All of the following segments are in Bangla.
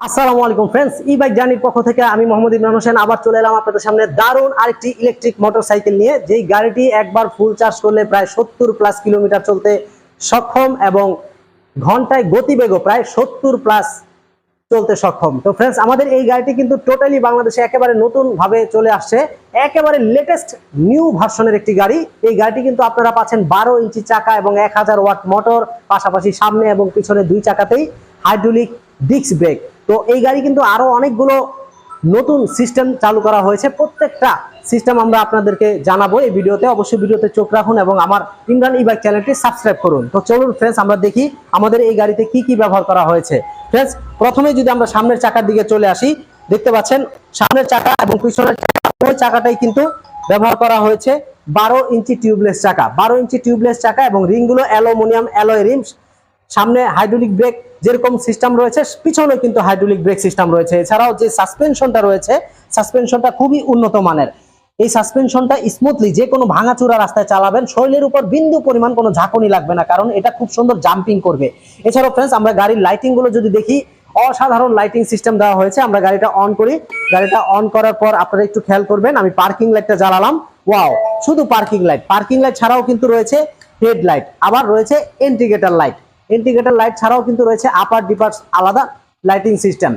আসসালামু আলাইকুম ফ্রেন্ডস ই বাইক জার্নির পক্ষ থেকে আমি মোহাম্মদ ইমরান হোসেন। আবার চলে এলাম আপনাদের সামনে দারুণ আরেকটি ইলেকট্রিক মোটরসাইকেল নিয়ে, যেই গাড়িটি একবার ফুল চার্জ করলে প্রায় সত্তর প্লাস কিলোমিটার চলতে সক্ষম এবং ঘন্টায় গতিবেগও প্রায় সত্তর প্লাস চলতে সক্ষম। তো ফ্রেন্ডস, আমাদের এই গাড়িটি কিন্তু টোটালি বাংলাদেশে একেবারে নতুন ভাবে চলে আসছে। একেবারে লেটেস্ট নিউ ভার্সনের একটি গাড়ি। এই গাড়িটি কিন্তু আপনারা পাচ্ছেন বারো ইঞ্চি চাকা এবং এক হাজার ওয়াট মোটর পাশাপাশি সামনে এবং পিছনে দুই চাকাতেই হাইড্রোলিক ডিস্ক ব্রেক তো এই গাড়ি কিন্তু আরও অনেকগুলো নতুন সিস্টেম চালু করা হয়েছে। প্রত্যেকটা সিস্টেম আমরা আপনাদেরকে জানাব এই ভিডিওতে। অবশ্যই ভিডিওতে চোখ রাখুন এবং আমার ইমরান ই বাইক চ্যানেলটি সাবস্ক্রাইব করুন। তো চলুন ফ্রেন্ডস আমরা দেখি আমাদের এই গাড়িতে কি কি ব্যবহার করা হয়েছে। ফ্রেন্ডস প্রথমে যদি আমরা সামনের চাকার দিকে চলে আসি, দেখতে পাচ্ছেন সামনের চাকা এবং পিছনের চাকা, ওই চাকাটাই কিন্তু ব্যবহার করা হয়েছে। বারো ইঞ্চি টিউবলেস চাকা। বারো ইঞ্চি টিউবলেস চাকা এবং রিংগুলো অ্যালুমিনিয়াম অ্যালয় রিমস সামনে হাইড্রোলিক ব্রেক যেরকম সিস্টেম রয়েছে পিছনে কিন্তু হাইড্রোলিক ব্রেক সিস্টেম রয়েছে। এছাড়াও যে সাসপেনশনটা রয়েছে, সাসপেনশনটা খুবই উন্নত মানের। এই সাসপেনশনটা স্মুথলি যে কোনো ভাঙাচুরা রাস্তায় চালাবেন, শরীরের উপর বিন্দু পরিমাণ কোনো ঝাঁকুনি লাগবে না, কারণ এটা খুব সুন্দর জাম্পিং করবে। এছাড়াও ফ্রেন্ডস আমরা গাড়ির লাইটিংগুলো যদি দেখি, অসাধারণ লাইটিং সিস্টেম দেওয়া হয়েছে, আমরা গাড়িটা অন করি। গাড়িটা অন করার পর আপনারা একটু খেয়াল করবেন, আমি পার্কিং লাইটটা জ্বালালাম। ওয়াও শুধু পার্কিং লাইট পার্কিং লাইট ছাড়াও কিন্তু রয়েছে হেড লাইট আবার রয়েছে ইন্ডিকেটর লাইট ইন্ডিকেটর লাইট ছাড়াও কিন্তু রয়েছে আপার ডিপার আলাদা লাইটিং সিস্টেম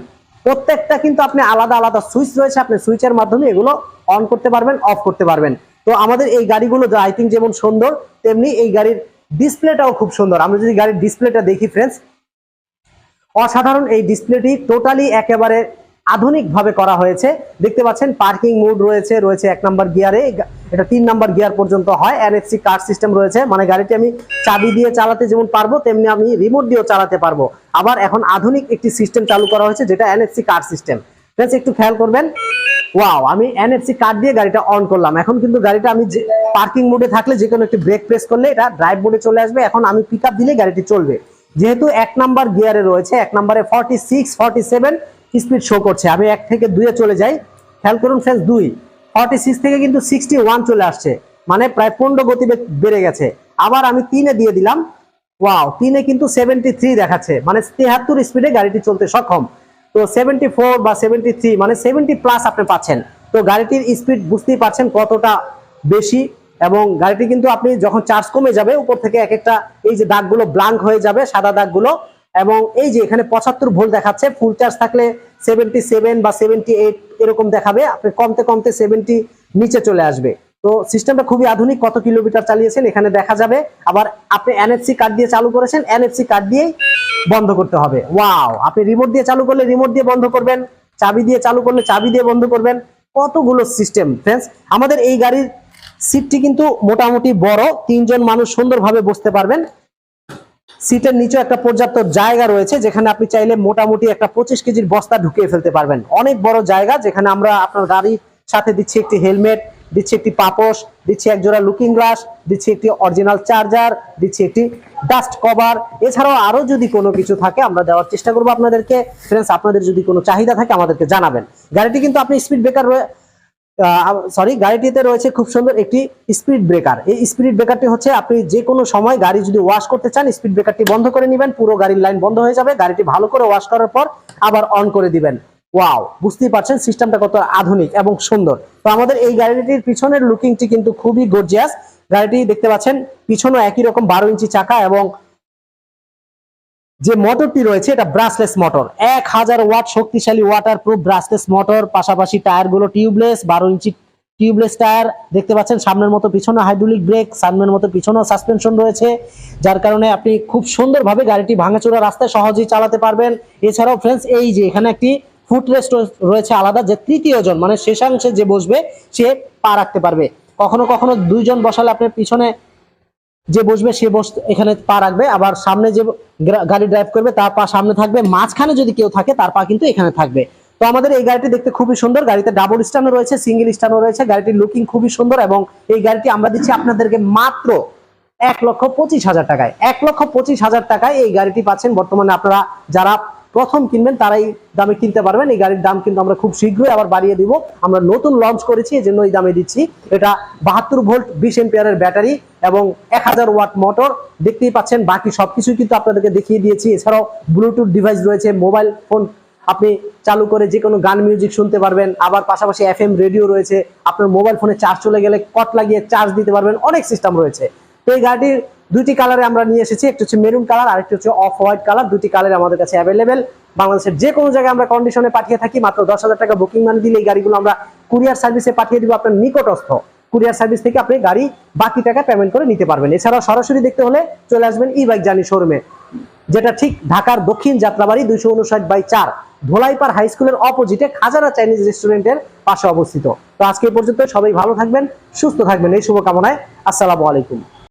প্রত্যেকটা কিন্তু আপনি আলাদা আলাদা সুইচ রয়েছে, আপনি সুইচের মাধ্যমে এগুলো অন করতে পারবেন অফ করতে পারবেন। তো আমাদের এই গাড়িগুলো লাইটিং যেমন সুন্দর, তেমনি এই গাড়ির ডিসপ্লেটাও খুব সুন্দর। আমরা যদি গাড়ির ডিসপ্লেটা দেখি ফ্রেন্ডস অসাধারণ এই ডিসপ্লেটি টোটালি একেবারে আধুনিক ভাবে করা হয়েছে। দেখতে পাচ্ছেন, পার্কিং মোড রয়েছে রয়েছে এক নাম্বার গিয়ারে। এটা তিন নাম্বার গিয়ার পর্যন্ত হয়। এনএফসি কার সিস্টেম রয়েছে। মানে গাড়িটি আমি চাবি দিয়ে চালাতে যেমন পারব, তেমনি আমি রিমোট দিয়েও চালাতে পারব। আবার এখন আধুনিক একটি সিস্টেম চালু করা হয়েছে, যেটা এনএফসি কার সিস্টেম ফ্রেন্ডস একটু খেয়াল করবেন। ওয়াও আমি এনএফসি কার্ড দিয়ে গাড়িটা অন করলাম। এখন কিন্তু গাড়িটা আমি পার্কিং মোডে থাকলে যে কোনো একটি ব্রেক প্রেস করলে এটা ড্রাইভ মোডে চলে আসবে। এখন আমি পিক দিলে গাড়িটি চলবে। যেহেতু এক নাম্বার গিয়ারে রয়েছে, এক নাম্বারে forty six forty seven speed show করছে। আমি এক থেকে দুইয়ে চলে যাই। খেয়াল করুন ফ্রেন্ডস দুই। ফর্টি সিক্স থেকে কিন্তু সিক্সটি ওয়ান চলে আসছে। মানে প্রায় পনেরো গতি বেড়ে গেছে। আবার আমি তিনে দিয়ে দিলাম। ওয়াও তিনে কিন্তু সেভেন্টি থ্রি দেখাচ্ছে। মানে তেহাত্তর স্পিডে গাড়িটি চলতে সক্ষম। তো সেভেন্টি ফোর বা সেভেন্টি থ্রি মানে সেভেন্টি প্লাস আপনি পাচ্ছেন। তো গাড়িটির স্পিড বুঝতেই পারছেন কতটা বেশি এবং গাড়িটি কিন্তু আপনি যখন চার্জ কমে যাবে, উপর থেকে এক একটা এই যে দাগগুলো ব্লাঙ্ক হয়ে যাবে, সাদা দাগগুলো এবং এই যে এখানে পঁচাত্তর ভোল্ট দেখাচ্ছে ফুল চার্জ থাকলে সেভেন্টি সেভেন বা সেভেন্টি এইট এরকম দেখাবে, আপনি কমতে কমতে সেভেন্টি নিচে চলে আসবে। তো সিস্টেমটা খুবই আধুনিক, কত কিলোমিটার চালিয়েছেন এখানে দেখা যাবে। আবার আপনি এনএফসি কার্ড দিয়ে চালু করেছেন এনএফসি কার্ড দিয়েই বন্ধ করতে হবে। ওয়াও আপনি রিমোট দিয়ে চালু করলে রিমোট দিয়ে বন্ধ করবেন, চাবি দিয়ে চালু করলে চাবি দিয়ে বন্ধ করবেন। কতগুলো সিস্টেম ফ্রেন্ডস আমাদের এই গাড়ির সিটটি কিন্তু মোটামুটি বড়, তিনজন মানুষ সুন্দরভাবে বসতে পারবেন। সিটের নিচে একটা পর্যাপ্ত জায়গা রয়েছে, যেখানে আপনি চাইলে মোটামুটি একটা পঁচিশ কেজির বস্তা ঢুকিয়ে ফেলতে পারবেন। অনেক বড় জায়গা, যেখানে আমরা আপনার গাড়ির সাথে দিচ্ছি একটি হেলমেট, দিচ্ছি একটি পাপোশ, দিচ্ছি এক জোড়া লুকিং গ্লাস দিচ্ছি একটি অরিজিনাল চার্জার দিচ্ছি একটি ডাস্ট কভার এছাড়াও আরও যদি কোনো কিছু থাকে, আমরা দেওয়ার চেষ্টা করব আপনাদেরকে। ফ্রেন্ডস আপনাদের যদি কোনো চাহিদা থাকে, আমাদেরকে জানাবেন। গাড়িটি কিন্তু আপনি স্পিড ব্রেকার সরি গাড়িটিতে রয়েছে খুব সুন্দর একটি স্পিড ব্রেকার এই স্পিড ব্রেকারটি হচ্ছে আপনি যে কোনো সময় গাড়ি যদি ওয়াশ করতে চান স্পিড ব্রেকারটি বন্ধ করে নেবেন, পুরো গাড়ির লাইন বন্ধ হয়ে যাবে, গাড়িটি ভালো করে ওয়াশ করার পর আবার অন করে দিবেন। ওয়াও বুঝতেই পারছেন সিস্টেমটা কত আধুনিক এবং সুন্দর। তো আমাদের এই গাড়িটির পিছনের লুকিংটি কিন্তু খুবই গর্জিয়াস গাড়িটি দেখতে পাচ্ছেন, পিছনেও একই রকম বারো ইঞ্চি চাকা এবং যে মোটরটি রয়েছে, এটা ব্রাসলেস মোটর এক হাজার ওয়াট শক্তিশালী ওয়াটার প্রুফ ব্রাসলেস মোটর পাশাপাশি টায়ারগুলো টিউবলেস বারো ইঞ্চি টিউবলেস টায়ার। দেখতে পাচ্ছেন, সামনের মতো পিছনে হাইড্রোলিক ব্রেক সামনের মতো পিছনেও সাসপেনশন রয়েছে, যার কারণে আপনি খুব সুন্দরভাবে গাড়িটি ভাঙাচোরা রাস্তায় সহজেই চালাতে পারবেন। এছাড়াও ফ্রেন্ডস এই যে এখানে একটি ফুটরেস্ট রয়েছে আলাদা, যে তৃতীয় জন মানে শেষাংশে যে বসবে, সে পা রাখতে পারবে। কখনো কখনো দুইজন বসালে আপনার পিছনে যে বসবে সে বস এখানে পা রাখবে, আবার সামনে যে গাড়ি ড্রাইভ করবে তার পা সামনে থাকবে, মাঝখানে যদি কেউ থাকে তার পা কিন্তু এখানে থাকবে। তো আমাদের এই গাড়িটি দেখতে খুবই সুন্দর, গাড়িতে ডাবল স্ট্যান্ডও রয়েছে সিঙ্গেল স্ট্যান্ডও রয়েছে, গাড়িটির লুকিং খুবই সুন্দর এবং এই গাড়িটি আমরা দিচ্ছি আপনাদেরকে মাত্র এক লক্ষ পঁচিশ হাজার টাকায়। এক লক্ষ পঁচিশ হাজার টাকায় এই গাড়িটি পাচ্ছেন বর্তমানে আপনারা যারা প্রথম কিনবেন, তারাই দামে কিনতে পারবেন। এই গাড়ির দাম কিন্তু আমরা খুব শীঘ্রই আবার বাড়িয়ে দিব। আমরা নতুন লঞ্চ করেছি, এই জন্য এই দামে দিচ্ছি। এটা বাহাত্তর ভোল্ট বিশ এম্পিয়ারের ব্যাটারি এবং এক হাজার ওয়াট মোটর দেখতেই পাচ্ছেন, বাকি সব কিছুই কিন্তু আপনাদেরকে দেখিয়ে দিয়েছি। এছাড়াও ব্লুটুথ ডিভাইস রয়েছে মোবাইল ফোন আপনি চালু করে যে কোনো গান মিউজিক শুনতে পারবেন, আবার পাশাপাশি এফ রেডিও রয়েছে। আপনার মোবাইল ফোনে চার্জ চলে গেলে কট লাগিয়ে চার্জ দিতে পারবেন, অনেক সিস্টেম রয়েছে। তো এই গাড়িটির দুটি কালারে আমরা নিয়ে এসেছি। একটি হচ্ছে মেরুন কালার আর একটি হচ্ছে অফ হোয়াইট কালার দুটি কালার আমাদের কাছে অ্যাভেলেবেল বাংলাদেশের যে কোনো জায়গায় আমরা কন্ডিশনে পাঠিয়ে থাকি, মাত্র দশ হাজার টাকা বুকিং মানি দিলে এই গাড়িগুলো আমরা কুরিয়ার সার্ভিসে পাঠিয়ে দিব আপনার নিকটস্থ। কুরিয়ার সার্ভিস থেকে আপনি গাড়ি বাকি টাকা পেমেন্ট করে নিতে পারবেন। এছাড়াও সরাসরি দেখতে হলে চলে আসবেন ই বাইক জার্নি শোরুমে যেটা ঠিক ঢাকার দক্ষিণ যাত্রাবাড়ি দুইশো উনষাট বাই চার, ধোলাইপাড় হাই স্কুলের অপোজিটে খাজারা চাইনিজ রেস্টুরেন্টের পাশে অবস্থিত। তো আজকে পর্যন্ত সবাই ভালো থাকবেন, সুস্থ থাকবেন। এই শুভকামনায় আসসালামু আলাইকুম।